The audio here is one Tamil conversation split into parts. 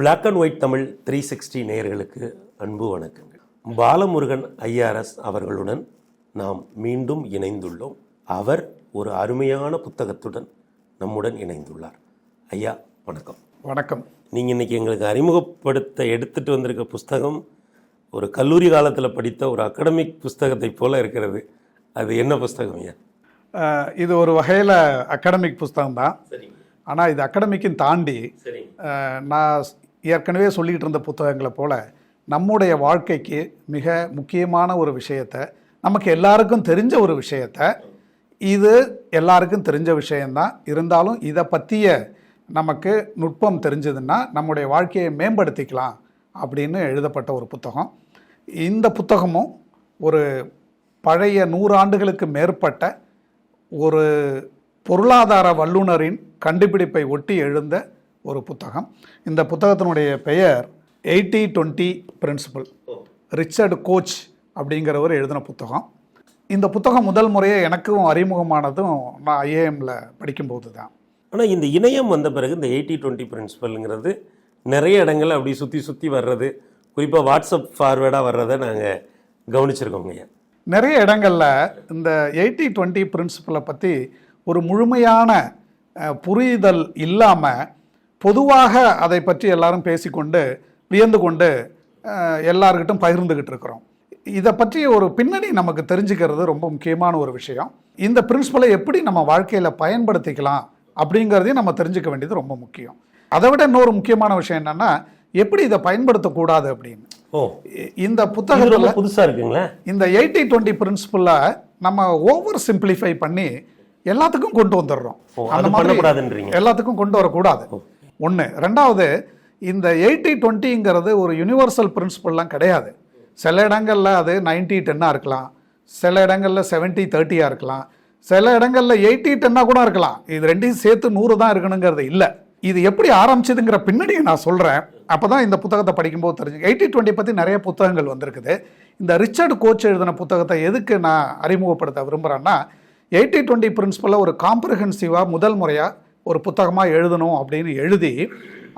Black and white Tamil three sixty நேயர்களுக்கு அன்பு வணக்கங்கள். பாலமுருகன் ஐஆர்எஸ் அவர்களுடன் நாம் மீண்டும் இணைந்துள்ளோம். அவர் ஒரு அருமையான புத்தகத்துடன் நம்முடன் இணைந்துள்ளார். ஐயா வணக்கம். வணக்கம். நீங்கள் இன்னைக்கு எங்களுக்கு அறிமுகப்படுத்த எடுத்துட்டு வந்திருக்க புஸ்தகம் ஒரு கல்லூரி காலத்தில் படித்த ஒரு அகடமிக் புஸ்தகத்தை போல இருக்கிறது. அது என்ன புஸ்தகம் ஐயா? இது ஒரு வகையில் அகாடமிக் புஸ்தகம் தான் ஆனால் இது அகாடமிக்கும் தாண்டி நான் ஏற்கனவே சொல்லிக்கிட்டு இருந்த புத்தகங்களை போல் நம்முடைய வாழ்க்கைக்கு மிக முக்கியமான ஒரு விஷயத்தை நமக்கு எல்லாருக்கும் தெரிஞ்ச ஒரு விஷயத்தை இது எல்லாருக்கும் தெரிஞ்ச விஷயந்தான் இருந்தாலும் இதை பற்றிய நமக்கு நுட்பம் தெரிஞ்சதுன்னா நம்முடைய வாழ்க்கையை மேம்படுத்திக்கலாம் அப்படின்னு எழுதப்பட்ட ஒரு புத்தகம். இந்த புத்தகமும் ஒரு பழைய நூறாண்டுகளுக்கு மேற்பட்ட ஒரு பொருளாதார வல்லுனரின் கண்டுபிடிப்பை ஒட்டி எழுந்த ஒரு புத்தகம். இந்த புத்தகத்தினுடைய பெயர் eighty twenty principle. Richard Koch அப்படிங்கிறவர் எழுதின புத்தகம். இந்த புத்தகம் முதல் முறையே எனக்கும் அறிமுகமானதும் நான் ஐஏஎம்ல படிக்கும்போது தான் ஆனால் இந்த இணையம் வந்த பிறகு இந்த எயிட்டி டுவெண்ட்டி பிரின்சிபல்ங்கிறது நிறைய இடங்கள்ல அப்படி சுற்றி சுற்றி வர்றது குறிப்பாக வாட்ஸ்அப் ஃபார்வேர்டாக வர்றதை நாங்கள் கவனிச்சிருக்கோங்க. ஐயா நிறைய இடங்கள்ல இந்த எயிட்டி டுவெண்ட்டி பிரின்சிபலை பற்றி ஒரு முழுமையான புரிதல் இல்லாமல் பொதுவாக அதை பற்றி எல்லாரும் பேசிக்கொண்டு வியந்து கொண்டு எல்லார்கிட்டும் பகிர்ந்துக்கிட்டு இருக்கிறோம். இதை பற்றி ஒரு பின்னணி நமக்கு தெரிஞ்சுக்கிறது ரொம்ப முக்கியமான ஒரு விஷயம். இந்த பிரின்சிபலை எப்படி நம்ம வாழ்க்கையில் பயன்படுத்திக்கலாம் அப்படிங்கிறதையும் நம்ம தெரிஞ்சுக்க வேண்டியது ரொம்ப முக்கியம். அதை விட இன்னொரு முக்கியமான விஷயம் என்னன்னா எப்படி இதை பயன்படுத்தக்கூடாது அப்படின்னு. ஓ. இந்த புத்தகத்தில் புதுசாக இருக்குங்களே? இந்த எயிட்டி டுவெண்ட்டி பிரின்சிபலை நம்ம ஓவர் சிம்பிளிஃபை பண்ணி எல்லாத்துக்கும் கொண்டு வந்துடுறோம். அது பண்ணக்கூடாதுன்றீங்க. எல்லாத்துக்கும் கொண்டு வரக்கூடாது. ஒன்று ரெண்டாவது இந்த எயிட்டி டுவெண்ட்டிங்கிறது ஒரு யுனிவர்சல் பிரின்சிபல்லாம் கிடையாது. சில இடங்களில் அது நைன்டி டென்னாக இருக்கலாம். சில இடங்களில் செவன்ட்டி தேர்ட்டியாக இருக்கலாம். சில இடங்களில் எயிட்டி டென்னாக கூட இருக்கலாம். இது ரெண்டையும் சேர்த்து நூறு தான் இருக்கணுங்கிறது இல்லை. இது எப்படி ஆரம்பிச்சதுங்கிற பின்னணியை நான் சொல்கிறேன் அப்போ தான் இந்த புத்தகத்தை படிக்கும்போது தெரிஞ்சு எயிட்டி டுவெண்ட்டி பற்றி நிறைய புத்தகங்கள் வந்திருக்குது. இந்த ரிச்சர்டு கோச் எழுதின புத்தகத்தை எதுக்கு நான் அறிமுகப்படுத்த விரும்புகிறேன்னா எயிட்டி டுவெண்ட்டி பிரின்சிபலில் ஒரு காம்ப்ரஹென்சிவாக முதல் முறையாக ஒரு புத்தகமாக எழுதணும் அப்படின்னு எழுதி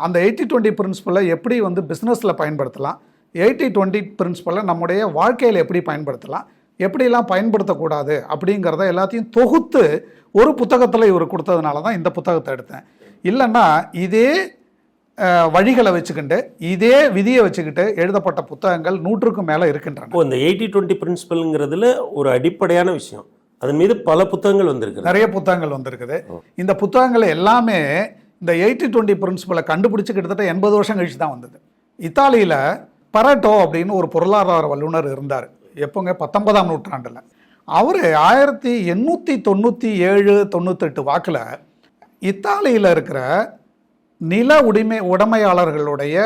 அந்த எயிட்டி டுவெண்ட்டி பிரின்சிபலை எப்படி வந்து பிஸ்னஸில் பயன்படுத்தலாம் எயிட்டி டுவெண்ட்டி பிரின்சிபலை நம்முடைய வாழ்க்கையில் எப்படி பயன்படுத்தலாம் எப்படிலாம் பயன்படுத்தக்கூடாது அப்படிங்கிறத எல்லாத்தையும் தொகுத்து ஒரு புத்தகத்தில் இவர் கொடுத்ததுனால தான் இந்த புத்தகத்தை எடுத்தேன். இல்லைன்னா இதே வழிகளை வச்சுக்கிட்டு இதே விதியை வச்சுக்கிட்டு எழுதப்பட்ட புத்தகங்கள் நூற்றுக்கும் மேலே இருக்கின்றன. இந்த எயிட்டி டுவெண்ட்டி பிரின்சிபலுங்கிறதுல ஒரு அடிப்படையான விஷயம். அதன் மீது பல புத்தகங்கள் வந்திருக்கு நிறைய புத்தகங்கள் வந்திருக்குது. இந்த புத்தகங்கள் எல்லாமே இந்த எயிட்டி டுவெண்ட்டி பிரின்சிபலை கண்டுபிடிச்சு கிட்டத்தட்ட எண்பது வருஷம் கழிச்சு தான் வந்தது. இத்தாலியில் பரட்டோ அப்படின்னு ஒரு பொருளாதார வல்லுனர் இருந்தார். எப்போங்க? பத்தொன்பதாம் நூற்றாண்டில். அவர் ஆயிரத்தி எண்ணூற்றி தொண்ணூற்றி ஏழு தொண்ணூத்தெட்டு வாக்கில் இத்தாலியில் இருக்கிற நில உடைமை உடைமையாளர்களுடைய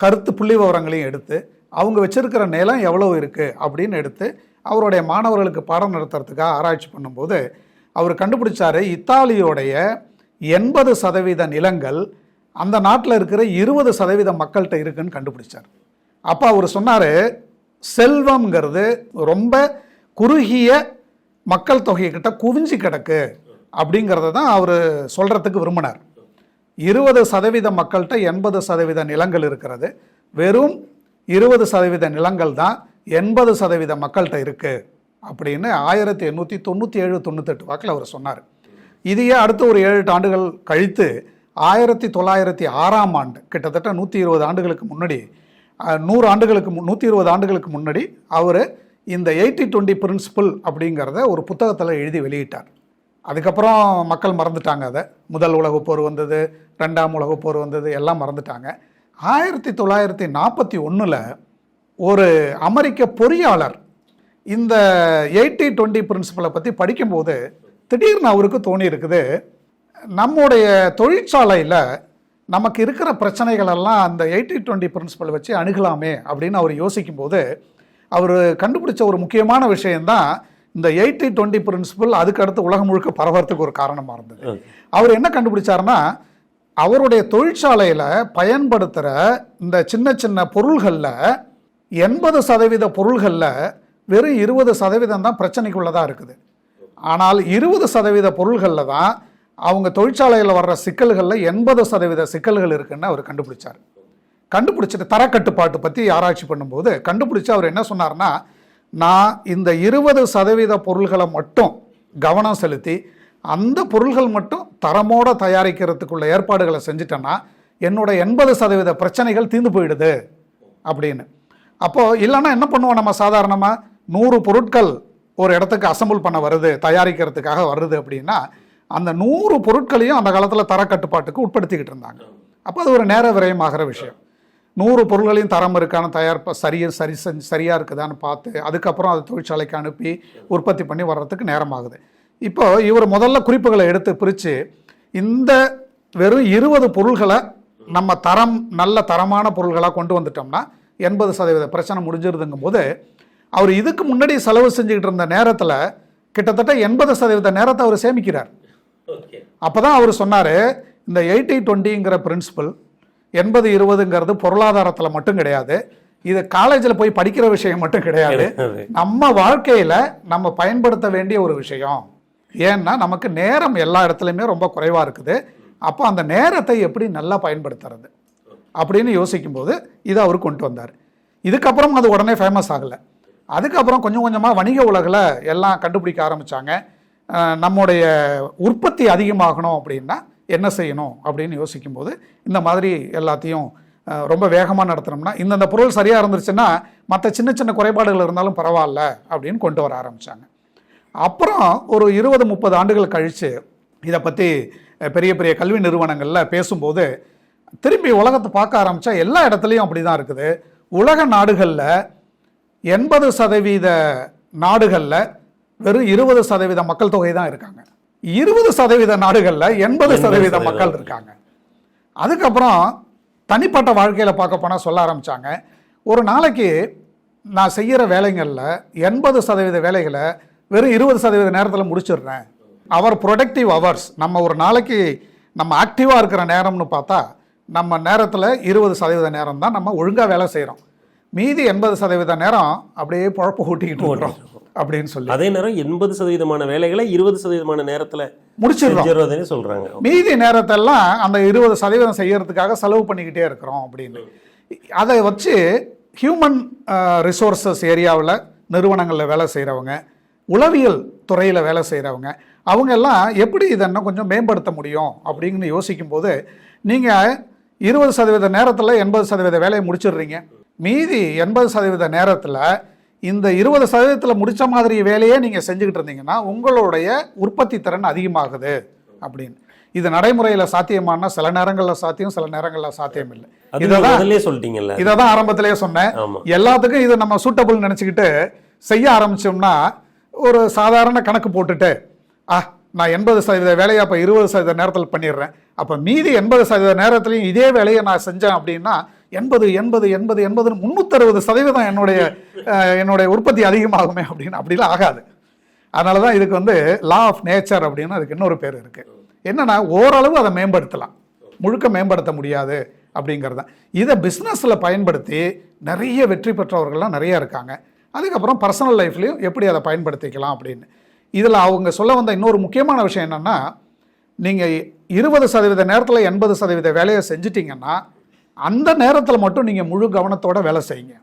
கருத்து புள்ளி விவரங்களையும் எடுத்து அவங்க வச்சுருக்கிற நிலம் எவ்வளோ இருக்குது அப்படின்னு எடுத்து அவருடைய மாணவர்களுக்கு பாடம் நடத்துறதுக்காக ஆராய்ச்சி பண்ணும்போது அவர் கண்டுபிடிச்சார் இத்தாலியோடைய எண்பது சதவீத நிலங்கள் அந்த நாட்டில் இருக்கிற இருபது சதவீத மக்கள்கிட்ட இருக்குன்னு கண்டுபிடிச்சார். அப்போ அவர் சொன்னார் செல்வம்ங்கிறது ரொம்ப குறுகிய மக்கள் தொகைக்கிட்ட குவிஞ்சு கிடக்கு அப்படிங்கிறத தான் அவர் சொல்கிறதுக்கு விரும்பினார். இருபது சதவீத மக்கள்கிட்ட எண்பது சதவீத நிலங்கள் இருக்கிறது. வெறும் இருபது சதவீத நிலங்கள் தான் எண்பது சதவீத மக்கள்கிட்ட இருக்குது அப்படின்னு ஆயிரத்தி எண்ணூற்றி தொண்ணூற்றி ஏழு தொண்ணூத்தெட்டு வாக்கில் அவர் சொன்னார். இதையே அடுத்து ஒரு ஏழு எட்டு ஆண்டுகள் கழித்து ஆயிரத்தி தொள்ளாயிரத்தி ஆறாம் ஆண்டு கிட்டத்தட்ட நூற்றி இருபது ஆண்டுகளுக்கு முன்னாடி நூறு ஆண்டுகளுக்கு மு நூற்றி இருபது ஆண்டுகளுக்கு முன்னாடி அவர் இந்த எயிட்டி டுவெண்ட்டி பிரின்சிபல் அப்படிங்கிறத ஒரு புத்தகத்தில் எழுதி வெளியிட்டார். அதுக்கப்புறம் மக்கள் மறந்துட்டாங்க அதை. முதல் உலகப் போர் வந்தது ரெண்டாம் உலகப் போர் வந்தது எல்லாம் மறந்துட்டாங்க. ஆயிரத்தி தொள்ளாயிரத்தி நாற்பத்தி ஒன்றில் ஒரு அமெரிக்க பொறியாளர் இந்த எயிட்டி டுவெண்ட்டி பிரின்சிபலை பற்றி படிக்கும்போது திடீர்னு அவருக்கு தோணி இருக்குது நம்முடைய தொழிற்சாலையில் நமக்கு இருக்கிற பிரச்சனைகள் எல்லாம் அந்த எயிட்டி டுவெண்ட்டி பிரின்சிபல் வச்சு அணுகலாமே அப்படின்னு அவர் யோசிக்கும்போது அவர் கண்டுபிடிச்ச ஒரு முக்கியமான விஷயம்தான் இந்த எயிட்டி டுவெண்ட்டி பிரின்சிபல் அதுக்கு அடுத்து உலகம் முழுக்க பரவறதுக்கு ஒரு காரணமாக இருந்தது. அவர் என்ன கண்டுபிடிச்சாருன்னா அவருடைய தொழிற்சாலையில் பயன்படுத்துகிற இந்த சின்ன சின்ன பொருள்களில் எண்பது சதவீத பொருள்களில் வெறும் இருபது சதவீதம் தான் பிரச்சனைக்குள்ளதாக இருக்குது. ஆனால் இருபது சதவீத பொருள்களில் தான் அவங்க தொழிற்சாலையில் வர்ற சிக்கல்களில் எண்பது சதவீத சிக்கல்கள் இருக்குன்னு அவர் கண்டுபிடிச்சார். கண்டுபிடிச்சிட்டு தரக்கட்டுப்பாட்டு பற்றி ஆராய்ச்சி பண்ணும்போது கண்டுபிடிச்சு அவர் என்ன சொன்னார்னா நான் இந்த இருபது சதவீத பொருள்களை மட்டும் கவனம் செலுத்தி அந்த பொருள்கள் மட்டும் தரமோட தயாரிக்கிறதுக்குள்ள ஏற்பாடுகளை செஞ்சுட்டேன்னா என்னோட எண்பது சதவீத பிரச்சனைகள் தீர்ந்து போயிடுது. அப்படின்னு. அப்போது இல்லைன்னா என்ன பண்ணுவோம் நம்ம சாதாரணமாக நூறு பொருட்கள் ஒரு இடத்துக்கு அசம்பிள் பண்ண வருது தயாரிக்கிறதுக்காக வருது அப்படின்னா அந்த நூறு பொருட்களையும் அந்த காலத்தில் தரக்கட்டுப்பாட்டுக்கு உட்படுத்திக்கிட்டு இருந்தாங்க. அப்போ அது ஒரு நேர விரயமாகிற விஷயம். நூறு பொருள்களையும் தரம் இருக்கான்னு தயார் ப- சரி செஞ்சு சரியாக இருக்குதான்னு பார்த்து அதுக்கப்புறம் அதை தொழிற்சாலைக்கு அனுப்பி உற்பத்தி பண்ணி வர்றதுக்கு நேரமாகுது. இப்போ இவர் முதல்ல குறிப்புகளை எடுத்து பிரித்து இந்த வெறும் இருபது பொருள்களை நம்ம தரம் நல்ல தரமான பொருள்களாக கொண்டு வந்துட்டோம்னா எண்பது சதவீத பிரச்சனை முடிஞ்சிருதுங்கும் போது அவர் இதுக்கு முன்னாடி செலவு செஞ்சுக்கிட்டு இருந்த நேரத்தில் கிட்டத்தட்ட எண்பது சதவீத நேரத்தை அவர் சேமிக்கிறார். அப்போ தான் அவர் சொன்னார் இந்த எயிட்டி டுவெண்ட்டிங்கிற பிரின்சிபல் எண்பது இருபதுங்கிறது பொருளாதாரத்தில் மட்டும் கிடையாது இது காலேஜில் போய் படிக்கிற விஷயம் மட்டும் கிடையாது கிடையாது. நம்ம வாழ்க்கையில் நம்ம பயன்படுத்த வேண்டிய ஒரு விஷயம். ஏன்னா நமக்கு நேரம் எல்லா இடத்துலையுமே ரொம்ப குறைவாக இருக்குது. அப்போ அந்த நேரத்தை எப்படி நல்லா பயன்படுத்துறது? அப்படின்னு யோசிக்கும்போது இதை அவர் கொண்டு வந்தார். இதுக்கப்புறம் அது உடனே ஃபேமஸ் ஆகலை. அதுக்கப்புறம் கொஞ்சம் கொஞ்சமாக வணிக உலகில் எல்லாம் கண்டுபிடிக்க ஆரம்பித்தாங்க நம்முடைய உற்பத்தி அதிகமாகணும் அப்படின்னா என்ன செய்யணும் அப்படின்னு யோசிக்கும்போது இந்த மாதிரி எல்லாத்தையும் ரொம்ப வேகமாக நடத்தினோம்னா இந்தந்த பொருள் சரியாக இருந்துருச்சுன்னா மற்ற சின்ன சின்ன குறைபாடுகள் இருந்தாலும் பரவாயில்ல அப்படின்னு கொண்டு வர ஆரம்பித்தாங்க அப்புறம் ஒரு இருபது முப்பது ஆண்டுகள் கழித்து இதை பற்றி பெரிய பெரிய கல்வி நிறுவனங்களில் பேசும்போது திரும்பி உலகத்தை பார்க்க ஆரம்பித்தா எல்லா இடத்துலையும் அப்படி தான் இருக்குது. உலக நாடுகளில் எண்பது சதவீத நாடுகளில் வெறும் இருபது சதவீத மக்கள் தொகை தான் இருக்காங்க. இருபது சதவீத நாடுகளில் எண்பது சதவீத மக்கள் இருக்காங்க. அதுக்கப்புறம் தனிப்பட்ட வாழ்க்கையில் பார்க்க போனால் சொல்ல ஆரம்பித்தாங்க ஒரு நாளைக்கு நான் செய்கிற வேலைங்களில் எண்பது சதவீத வேலைகளை வெறும் இருபது சதவீத நேரத்தில் முடிச்சிடுறேன். அவர் ப்ரொடக்டிவ் ஹவர்ஸ் நம்ம ஒரு நாளைக்கு நம்ம ஆக்டிவாக இருக்கிற நேரம்னு பார்த்தா நம்ம நேரத்தில் இருபது சதவீத நேரம் தான் நம்ம ஒழுங்காக வேலை செய்கிறோம் மீதி எண்பது சதவீத நேரம் அப்படியே பொழப்பு ஊட்டிக்கிட்டு இருக்கிறோம் அப்படின்னு சொல்லி. அதே நேரம் எண்பது சதவீதமான வேலைகளை இருபது சதவீதமான நேரத்துல முடிச்சிடுறோம். சொல்றாங்க. மீதி நேரத்தெல்லாம் அந்த இருபது சதவீதம் செய்யறதுக்காக செலவு பண்ணிக்கிட்டே இருக்கிறோம் அப்படின்னு. அதை வச்சு ஹியூமன் ரிசோர்சஸ் ஏரியாவில் நிறுவனங்களில் வேலை செய்கிறவங்க உளவியல் துறையில் வேலை செய்கிறவங்க அவங்க எல்லாம் எப்படி இதை இன்னும் கொஞ்சம் மேம்படுத்த முடியும் அப்படின்னு யோசிக்கும்போது நீங்கள் இருபது சதவீத நேரத்தில் எண்பது சதவீத வேலையை முடிச்சிடுறீங்க. மீதி எண்பது சதவீத நேரத்தில் இந்த இருபது சதவீதத்தில் முடிச்ச மாதிரி வேலையே நீங்கள் செஞ்சுக்கிட்டு இருந்தீங்கன்னா உங்களுடைய உற்பத்தி திறன் அதிகமாகுது அப்படின்னு. இது நடைமுறையில் சாத்தியமானா சில நேரங்களில் சாத்தியம் சில நேரங்களில் சாத்தியம் இல்லை. அது இதை நீங்க தான் முதல்லயே சொல்லிட்டீங்கல்ல. இதை தான் ஆரம்பத்திலேயே சொன்னேன். எல்லாத்துக்கும் இது நம்ம சூட்டபிள் நினச்சிக்கிட்டு செய்ய ஆரம்பிச்சோம்னா ஒரு சாதாரண கணக்கு போட்டுட்டு ஆ நான் எண்பது சதவீத வேலையை அப்போ இருபது சதவீத நேரத்தில் பண்ணிடுறேன். அப்போ மீதி எண்பது சதவீத நேரத்துலையும் இதே வேலையை நான் செஞ்சேன் அப்படின்னா எண்பது எண்பது எண்பது எண்பது முந்நூற்றறுபது சதவீதம் என்னுடைய என்னுடைய உற்பத்தி அதிகமாகுமே அப்படின்னு அப்படிலாம் ஆகாது. அதனால தான் இதுக்கு வந்து லா ஆஃப் நேச்சர் அப்படின்னு அதுக்கு இன்னொரு பேர் இருக்குது என்னென்னா ஓரளவு அதை மேம்படுத்தலாம். முழுக்க மேம்படுத்த முடியாது அப்படிங்கிறது. தான் இதை பிஸ்னஸில் பயன்படுத்தி நிறைய வெற்றி பெற்றவர்கள்லாம் நிறைய இருக்காங்க. அதுக்கப்புறம் பர்சனல் லைஃப்லையும் எப்படி அதை பயன்படுத்திக்கலாம் அப்படின்னு. இதில் அவங்க சொல்ல வந்த இன்னொரு முக்கியமான விஷயம் என்னென்னா நீங்கள் இருபது சதவீத நேரத்தில் எண்பது சதவீத வேலையை செஞ்சிட்டிங்கன்னா அந்த நேரத்தில் மட்டும் நீங்கள் முழு கவனத்தோடு வேலை செய்யுங்க.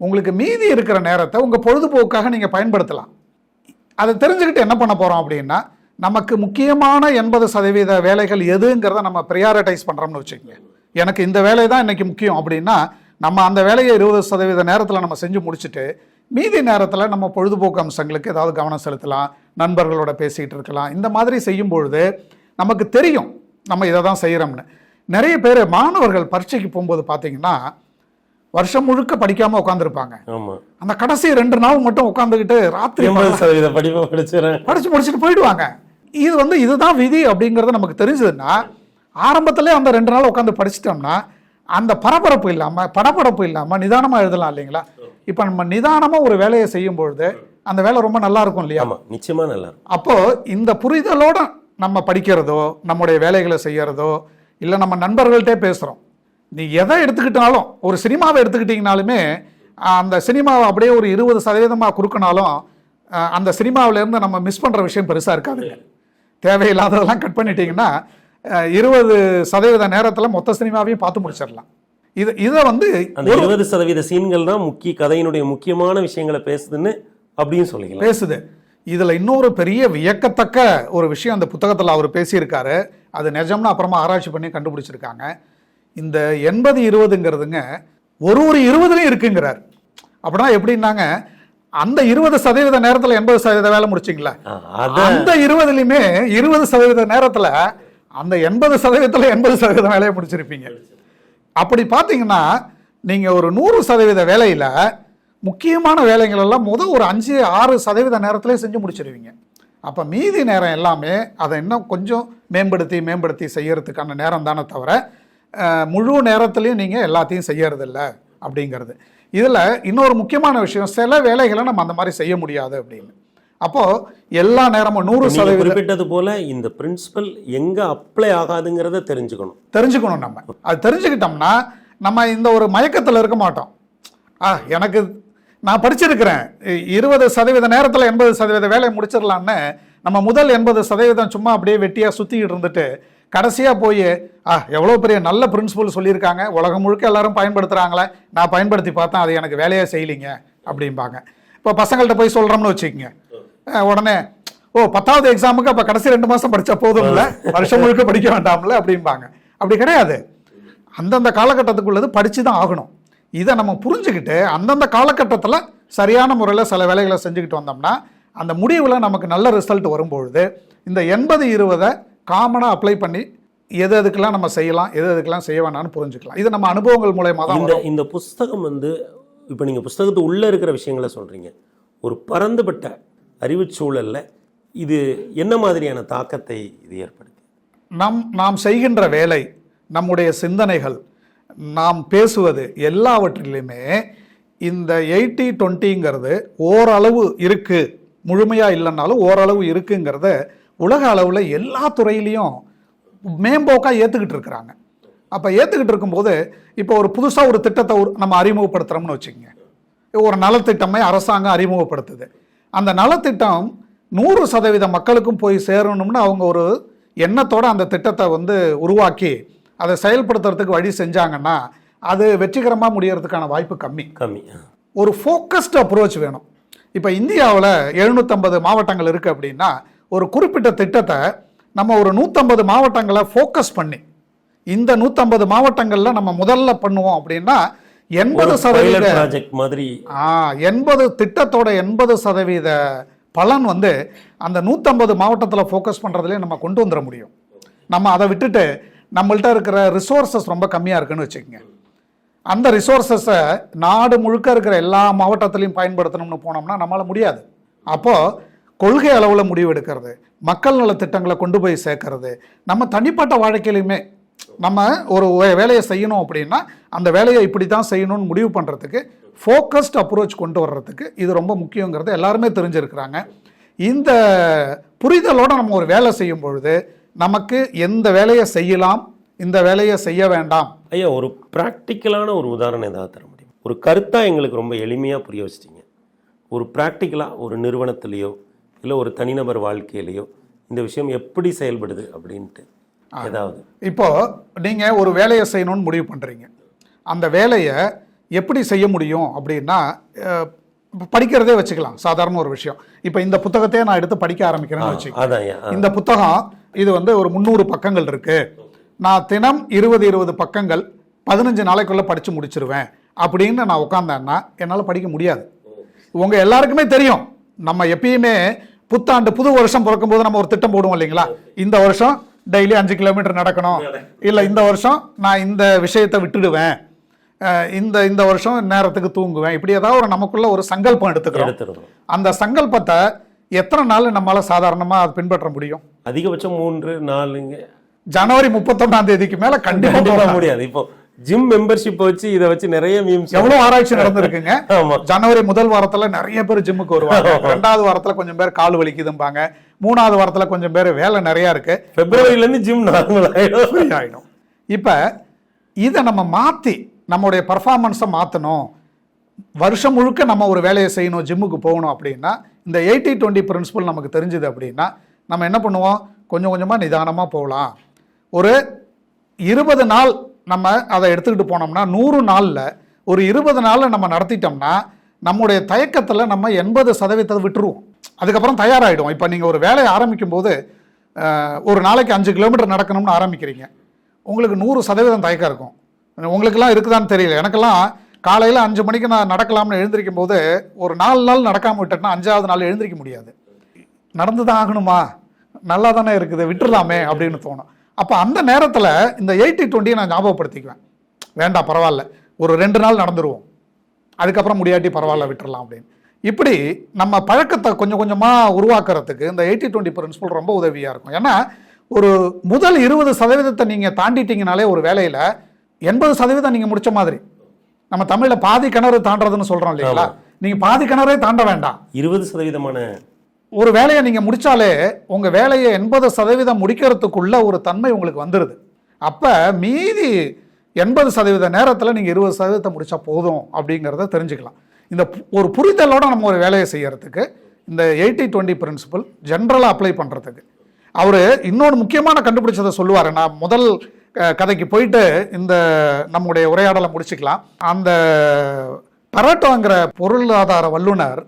உங்களுக்கு மீதி இருக்கிற நேரத்தை உங்கள் பொழுதுபோக்காக நீங்கள் பயன்படுத்தலாம். அதை தெரிஞ்சுக்கிட்டு என்ன பண்ண போகிறோம் அப்படின்னா நமக்கு முக்கியமான எண்பது சதவீத வேலைகள் எதுங்கிறத நம்ம ப்ரியாரிட்டைஸ் பண்ணுறோம்னு வச்சுக்கோங்க. எனக்கு இந்த வேலை தான் இன்றைக்கி முக்கியம் அப்படின்னா நம்ம அந்த வேலையை இருபது சதவீத நேரத்தில் நம்ம செஞ்சு முடிச்சுட்டு மீதி நேரத்தில் நம்ம பொழுதுபோக்கு அம்சங்களுக்கு ஏதாவது கவனம் செலுத்தலாம் நண்பர்களோட பேசிகிட்டு இருக்கலாம். இந்த மாதிரி செய்யும் பொழுது நமக்கு தெரியும் நம்ம இதை தான் செய்கிறோம்னு நிறைய பேர் மாணவர்கள் பரீட்சைக்கு போகும்போது பார்த்தீங்கன்னா வருஷம் முழுக்க படிக்காமல் உட்காந்துருப்பாங்க அந்த கடைசி ரெண்டு நாள் மட்டும் உட்காந்துக்கிட்டு ராத்திரி படிப்பை படிச்சு முடிச்சுட்டு போயிடுவாங்க. இது வந்து இதுதான் விதி அப்படிங்கிறது நமக்கு தெரிஞ்சதுன்னா ஆரம்பத்திலே அந்த ரெண்டு நாள் உட்காந்து படிச்சிட்டோம்னா அந்த பரபரப்பு இல்லாமல் படபடப்பு இல்லாமல் நிதானமாக எழுதலாம் இல்லைங்களா? இப்போ நம்ம நிதானமாக ஒரு வேலையை செய்யும் பொழுது அந்த வேலை ரொம்ப நல்லா இருக்கும் இல்லையா? ஆமா நிச்சயமா நல்லா அப்போ இந்த புரிதலோட நம்ம படிக்கிறதோ நம்முடைய வேலைகளை செய்யறதோ இல்லை நம்ம நண்பர்கள்ட்டே பேசுகிறோம் நீ எதை எடுத்துக்கிட்டாலும் ஒரு சினிமாவை எடுத்துக்கிட்டிங்கனாலுமே அந்த சினிமாவை அப்படியே ஒரு இருபது சதவீதமாக குறுக்கினாலும் ஆஹ், அந்த சினிமாவிலேருந்து நம்ம மிஸ் பண்ணுற விஷயம் பெருசாக இருக்காதுங்க. தேவையில்லாததெல்லாம் கட் பண்ணிட்டீங்கன்னா இருபது சதவீத நேரத்தில் மொத்த சினிமாவையும் பார்த்து முடிச்சிடலாம். இது இதை வந்து அந்த இருபது சதவீத சீன்கள் தான் முக்கிய கதையினுடைய முக்கியமான விஷயங்களை பேசுதுன்னு அப்படியும் சொல்லிக்கலாம். பேசுது. இதுல இன்னொரு பெரிய வியக்கத்தக்க ஒரு விஷயம் அந்த புத்தகத்துல அவர் பேசியிருக்காரு. அது நிஜம்னு அப்புறமா ஆராய்ச்சி பண்ணி கண்டுபிடிச்சிருக்காங்க. இந்த எண்பது இருபதுங்கிறதுங்க ஒரு ஒரு இருபதுலையும் இருக்குங்கிறார். அப்படின்னா எப்படின்னாங்க அந்த இருபது சதவீத நேரத்துல எண்பது சதவீத வேலை முடிச்சிங்களா. அந்த இருபதுலையுமே இருபது சதவீத நேரத்துல அந்த எண்பது சதவீதத்தில் எண்பது சதவீதம் வேலையை முடிச்சிருப்பீங்க. அப்படி பார்த்தீங்கன்னா நீங்கள் ஒரு நூறு சதவீத வேலையில் முக்கியமான வேலைகளெல்லாம் முதல் ஒரு அஞ்சு ஆறு சதவீத நேரத்திலே செஞ்சு முடிச்சிருவீங்க. அப்போ மீதி நேரம் எல்லாமே அதை இன்னும் கொஞ்சம் மேம்படுத்தி மேம்படுத்தி செய்யறதுக்கான நேரம் தானே தவிர முழு நேரத்துலையும் நீங்கள் எல்லாத்தையும் செய்யறதில்ல அப்படிங்கிறது. இதில் இன்னொரு முக்கியமான விஷயம் சில வேலைகளை நம்ம அந்த மாதிரி செய்ய முடியாது அப்படின்னு. அப்போது எல்லா நேரமும் நூறு நீங்க சதவீத குறிப்பிட்டது போல இந்த பிரின்சிபல் எங்க அப்ளை ஆகாதுங்கிறத தெரிஞ்சுக்கணும். தெரிஞ்சுக்கணும் நம்ம. அது தெரிஞ்சுக்கிட்டோம்னா நம்ம இந்த ஒரு மயக்கத்தில் இருக்க மாட்டோம். ஆ எனக்கு நான் படிச்சிருக்கிறேன். இருபது சதவீத நேரத்தில் எண்பது சதவீத வேலையை முடிச்சிடலான்னு நம்ம முதல் எண்பது சதவீதம் சும்மா அப்படியே வெட்டியாக சுற்றிக்கிட்டு இருந்துட்டு கடைசியாக போய் ஆ எவ்வளோ பெரிய நல்ல பிரின்சிபல் சொல்லியிருக்காங்க. உலகம் முழுக்க எல்லாரும் பயன்படுத்துகிறாங்களே நான் பயன்படுத்தி பார்த்தேன். அது எனக்கு வேலையே செய்யலிங்க. அப்படிம்பாங்க. இப்போ பசங்கள்கிட்ட போய் சொல்கிறோம்னு வச்சுக்கோங்க. உடனே ஓ பத்தாவது எக்ஸாமுக்கு அப்போ கடைசி ரெண்டு மாதம் படித்தா போதும்ல? வருஷம் முழுக்க படிக்க வேண்டாம்ல? அப்படிம்பாங்க. அப்படி கிடையாது. அந்தந்த காலகட்டத்துக்குள்ளது படித்து தான் ஆகணும். இதை நம்ம புரிஞ்சுக்கிட்டு அந்தந்த காலகட்டத்தில் சரியான முறையில் சில வேலைகளை செஞ்சுக்கிட்டு வந்தோம்னா அந்த முடிவில் நமக்கு நல்ல ரிசல்ட் வரும்பொழுது இந்த எண்பது இருபதை காமனாக அப்ளை பண்ணி எது எதுக்கெல்லாம் நம்ம செய்யலாம் எது எதுக்கெல்லாம் செய்ய வேணாம்னு புரிஞ்சுக்கலாம். இது நம்ம அனுபவங்கள் மூலயமா தான் இந்த. இந்த புஸ்தகம் வந்து இப்போ நீங்க புஸ்தகத்து உள்ள இருக்கிற விஷயங்களை சொல்றீங்க. ஒரு பரந்துபட்ட அறிவுச் சூழலில் இது என்ன மாதிரியான தாக்கத்தை இது ஏற்படுத்தி? நம் நாம் செய்கின்ற வேலை நம்முடைய சிந்தனைகள் நாம் பேசுவது எல்லாவற்றிலுமே இந்த எயிட்டி டுவெண்ட்டிங்கிறது ஓரளவு இருக்குது முழுமையாக இல்லைன்னாலும் ஓரளவு இருக்குங்கிறத உலக அளவில் எல்லா துறையிலையும் மேம்போக்காக ஏற்றுக்கிட்டு இருக்கிறாங்க. அப்போ ஏற்றுக்கிட்டு இருக்கும்போது இப்போ ஒரு புதுசாக ஒரு திட்டத்தை ஒரு- நம்ம அறிமுகப்படுத்துகிறோம்னு வச்சுக்கோங்க. ஒரு நலத்திட்டமே அரசாங்கம் அறிமுகப்படுத்துது. அந்த நலத்திட்டம் நூறு சதவீத மக்களுக்கும் போய் சேரணும்னு அவங்க ஒரு எண்ணத்தோட அந்த திட்டத்தை வந்து உருவாக்கி அதை செயல்படுத்துறதுக்கு வழி செஞ்சாங்கன்னா அது வெற்றிகரமாக முடியறதுக்கான வாய்ப்பு கம்மி. கம்மி. ஒரு ஃபோக்கஸ்டு அப்ரோச் வேணும். இப்போ இந்தியாவில் எழுநூற்றம்பது மாவட்டங்கள் இருக்குது அப்படின்னா ஒரு குறிப்பிட்ட திட்டத்தை நம்ம ஒரு நூற்றம்பது மாவட்டங்களை ஃபோக்கஸ் பண்ணி இந்த நூற்றம்பது மாவட்டங்களில் நம்ம முதல்ல பண்ணுவோம் அப்படின்னா எண்பது சதவீத ப்ராஜெக்ட் மாதிரி. ஆ எண்பது திட்டத்தோட எண்பது சதவீத பலன் வந்து அந்த நூற்றம்பது மாவட்டத்தில் ஃபோக்கஸ் பண்ணுறதுலேயே நம்ம கொண்டு வந்துட முடியும். நம்ம அதை விட்டுட்டு நம்மள்ட்ட இருக்கிற ரிசோர்சஸ் ரொம்ப கம்மியாக இருக்குன்னு வச்சுக்கோங்க. அந்த ரிசோர்சஸை நாடு முழுக்க இருக்கிற எல்லா மாவட்டத்திலையும் பயன்படுத்தணும்னு போனோம்னா நம்மளால முடியாது. அப்போது கொள்கை அளவில் முடிவு எடுக்கிறது மக்கள் நல திட்டங்களை கொண்டு போய் சேர்க்கறது நம்ம தனிப்பட்ட வாழ்க்கையிலுமே நம்ம ஒரு வேலையை செய்யணும் அப்படின்னா அந்த வேலையை இப்படி தான் செய்யணும்னு முடிவு பண்ணுறதுக்கு ஃபோக்கஸ்ட் அப்ரோச் கொண்டு வர்றதுக்கு இது ரொம்ப முக்கியங்கிறது எல்லாருமே தெரிஞ்சிருக்கிறாங்க. இந்த புரிதலோடு நம்ம ஒரு வேலை செய்யும் பொழுது நமக்கு எந்த வேலையை செய்யலாம் இந்த வேலையை செய்ய வேண்டாம். ஐயா ஒரு ப்ராக்டிக்கலான ஒரு உதாரணம் ஏதாவது தர முடியும்? ஒரு கருத்தாக எங்களுக்கு ரொம்ப எளிமையாக புரிய வச்சிட்டிங்க. ஒரு ப்ராக்டிக்கலாக ஒரு நிறுவனத்திலேயோ இல்லை ஒரு தனிநபர் வாழ்க்கையிலையோ இந்த விஷயம் எப்படி செயல்படுது அப்படின்ட்டு. ஏதாவது. இப்போ நீங்க ஒரு வேலையை செய்யணும்னு முடிவு பண்றீங்க. அந்த வேலையை எப்படி செய்ய முடியும் அப்படின்னா படிக்கிறதே வச்சுக்கலாம். சாதாரண ஒரு விஷயம். இப்போ இந்த புத்தகத்தையே நான் எடுத்து படிக்க ஆரம்பிக்கிறேன்னு வச்சுக்கோங்க. இந்த புத்தகம் இது வந்து ஒரு முந்நூறு பக்கங்கள் இருக்கு. நான் தினம் இருபது இருபது பக்கங்கள் பதினஞ்சு நாளைக்குள்ள படிச்சு முடிச்சிருவேன் அப்படின்னு நான் உட்காந்தேன்னா என்னால் படிக்க முடியாது. உங்க எல்லாருக்குமே தெரியும். நம்ம எப்பயுமே புத்தாண்டு புது வருஷம் பிறக்கும்போது நம்ம ஒரு திட்டம் போடுவோம் இல்லைங்களா? இந்த வருஷம் டெய்லி அஞ்சு கிலோமீட்டர் நடக்கணும். இல்லை இந்த வருஷம் நான் இந்த விஷயத்தை விட்டுடுவேன். இந்த இந்த வருஷம் நேரத்துக்கு தூங்குவேன். இப்படி ஏதாவது ஒரு நமக்குள்ள ஒரு சங்கல்பம் எடுத்துக்கிறோம். அந்த சங்கல்பத்தை எத்தனை நாள் நம்மளால சாதாரணமா அதை பின்பற்ற முடியும்? அதிகபட்சம் மூன்று நாலுங்க. ஜனவரி முப்பத்தொன்னாம் தேதிக்கு மேல கண்டிப்பா கண்டிப்பா போகலாம். முடியாது. இப்போ ஜிம் மெம்பர்ஷிப் வச்சு இதை வச்சு நிறைய மீம்ஸ் எவ்வளவு ஆராய்ச்சி நடந்திருக்குங்க? ஜனவரி முதல் வாரத்துல நிறைய பேர் ஜிம்முக்கு வருவாங்க. ரெண்டாவது வாரத்துல கொஞ்சம் பேர் கால் வலிக்குதும்பாங்க. மூணாவது வாரத்துல கொஞ்சம் பேர் வேலை நிறைய இருக்கு. பிப்ரவரியில இருந்து ஜிம் நார்மல் ஆயிடும். இப்ப இதை நம்ம மாத்தி நம்மளுடைய பர்ஃபார்மன்ஸை மாத்தணும். வருஷம் முழுக்க நம்ம ஒரு வேலையை செய்யணும் ஜிம்முக்கு போகணும் அப்படின்னா இந்த எயிட்டி டுவெண்ட்டி பிரின்சிபல் நமக்கு தெரிஞ்சுது அப்படின்னா நம்ம என்ன பண்ணுவோம்? கொஞ்சம் கொஞ்சமாக நிதானமாக போகலாம். ஒரு இருபது நாள் நம்ம அதை எடுத்துக்கிட்டு போனோம்னா நூறு நாளில் ஒரு இருபது நாளில் நம்ம நடத்திட்டோம்னா நம்முடைய தயக்கத்தில் நம்ம எண்பது சதவீதத்தை விட்டுருவோம். அதுக்கப்புறம் தயாராகிடும் இப்போ நீங்கள் ஒரு வேலையை ஆரம்பிக்கும் போது ஒரு நாளைக்கு அஞ்சு கிலோமீட்டர் நடக்கணும்னு ஆரம்பிக்கிறீங்க. உங்களுக்கு நூறு சதவீதம் தயக்கம் இருக்கும். உங்களுக்கெல்லாம் இருக்குதான்னு தெரியல. எனக்கெல்லாம் காலையில் அஞ்சு மணிக்கு நான் நடக்கலாம்னு எழுந்திருக்கும் போது ஒரு நாலு நாள் நடக்காமல் விட்டேன்னா அஞ்சாவது நாள் எழுந்திரிக்க முடியாது. நடந்து தான் ஆகணுமா? நல்லா தானே இருக்குது. விட்டுறலாமே அப்படின்னு தோணும். அப்போ அந்த நேரத்தில் இந்த எயிட்டி டுவெண்ட்டியை நான் ஞாபகப்படுத்திக்குவேன். வேண்டாம் பரவாயில்ல. ஒரு ரெண்டு நாள் நடந்துருவோம். அதுக்கப்புறம் முடியாட்டி பரவாயில்ல விட்டுறலாம் அப்படின்னு. இப்படி நம்ம பழக்கத்தை கொஞ்சம் கொஞ்சமாக உருவாக்குறதுக்கு இந்த எயிட்டி டுவெண்ட்டி பிரின்சிபல் ரொம்ப உதவியாக இருக்கும். ஏன்னா ஒரு முதல் இருபது சதவீதத்தை நீங்கள் தாண்டிட்டீங்கனாலே ஒரு வேலையில் எண்பது சதவீதம் நீங்கள் முடிச்ச மாதிரி. நம்ம தமிழில் பாதி கிணறு தாண்டறதுன்னு சொல்கிறோம் இல்லைங்களா? நீங்கள் பாதி கிணறே தாண்ட வேண்டாம். இருபது சதவீதமான ஒரு வேலையை நீங்கள் முடித்தாலே உங்கள் வேலையை எண்பது சதவீதம் முடிக்கிறதுக்குள்ள ஒரு தன்மை உங்களுக்கு வந்துடுது அப்போ மீதி எண்பது சதவீத நேரத்தில் நீங்கள் இருபது சதவீதத்தை முடித்தா போதும் அப்படிங்கிறத தெரிஞ்சுக்கலாம். இந்த பு- ஒரு புரிதலோட நம்ம ஒரு வேலையை செய்கிறதுக்கு இந்த எயிட்டி டுவெண்ட்டி பிரின்சிபல் ஜென்ரலாக அப்ளை பண்ணுறதுக்கு அவர் இன்னொன்று முக்கியமான கண்டுபிடிச்சதை சொல்லுவார். நான் முதல் கதைக்கு போயிட்டு இந்த நம்முடைய உரையாடலை முடிச்சுக்கலாம். அந்த பரட்டோங்கிற பொருளாதார வல்லுனர்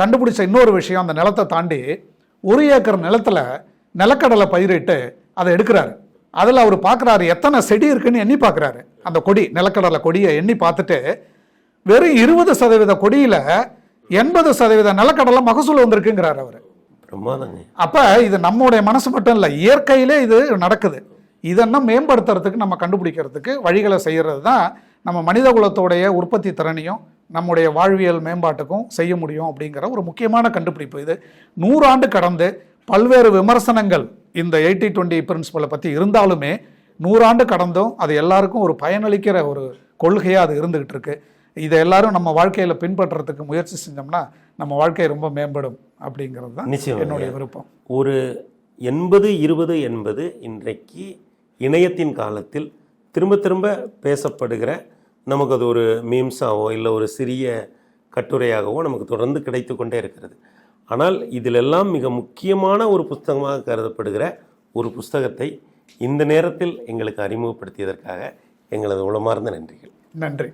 கண்டுபிடிச்ச இன்னொரு விஷயம் அந்த நிலத்தை தாண்டி ஒரு ஏக்கர் நிலத்துல நிலக்கடலை பயிரிட்டு அதை எடுக்கிறாரு. அதில் அவர் பார்க்குறாரு எத்தனை செடி இருக்குன்னு எண்ணி பார்க்குறாரு அந்த கொடி நிலக்கடலை கொடியை எண்ணி பார்த்துட்டு வெறும் இருபது சதவீத கொடியில எண்பது சதவீத நிலக்கடலை மகசூல் வந்திருக்குங்கிறார் அவர். அப்ப இது நம்முடைய மனசு மட்டும் இல்லை இயற்கையிலே இது நடக்குது. இதெல்லாம் மேம்படுத்துறதுக்கு நம்ம கண்டுபிடிக்கிறதுக்கு வழிகளை செய்யறது தான் நம்ம மனித குலத்தோடைய உற்பத்தி திறனையும் நம்முடைய வாழ்வியல் மேம்பாட்டுக்கும் செய்ய முடியும் அப்படிங்கிற ஒரு முக்கியமான கண்டுபிடிப்பு இது. நூறாண்டு கடந்து பல்வேறு விமர்சனங்கள் இந்த எயிட்டி டுவெண்ட்டி பிரின்சிபலை பற்றி இருந்தாலுமே நூறாண்டு கடந்தும் அது எல்லாருக்கும் ஒரு பயனளிக்கிற ஒரு கொள்கையாக அது இருந்துகிட்டு இருக்கு. இதை எல்லாரும் நம்ம வாழ்க்கையில் பின்பற்றுறதுக்கு முயற்சி செஞ்சோம்னா நம்ம வாழ்க்கை ரொம்ப மேம்படும் அப்படிங்கிறது தான். என்னுடைய விருப்பம். ஒரு எண்பது இருபது என்பது இன்றைக்கு இணையத்தின் காலத்தில் திரும்ப திரும்ப பேசப்படுகிற நமக்கு அது ஒரு மீம்ஸாவோ இல்லை ஒரு சிறிய கட்டுரையாகவோ நமக்கு தொடர்ந்து கிடைத்து கொண்டே இருக்கிறது. ஆனால் இதிலெல்லாம் மிக முக்கியமான ஒரு புஸ்தகமாக கருதப்படுகிற ஒரு புஸ்தகத்தை இந்த நேரத்தில் எங்களுக்கு அறிமுகப்படுத்தியதற்காக எங்களது உளமார்ந்த நன்றிகள். நன்றி.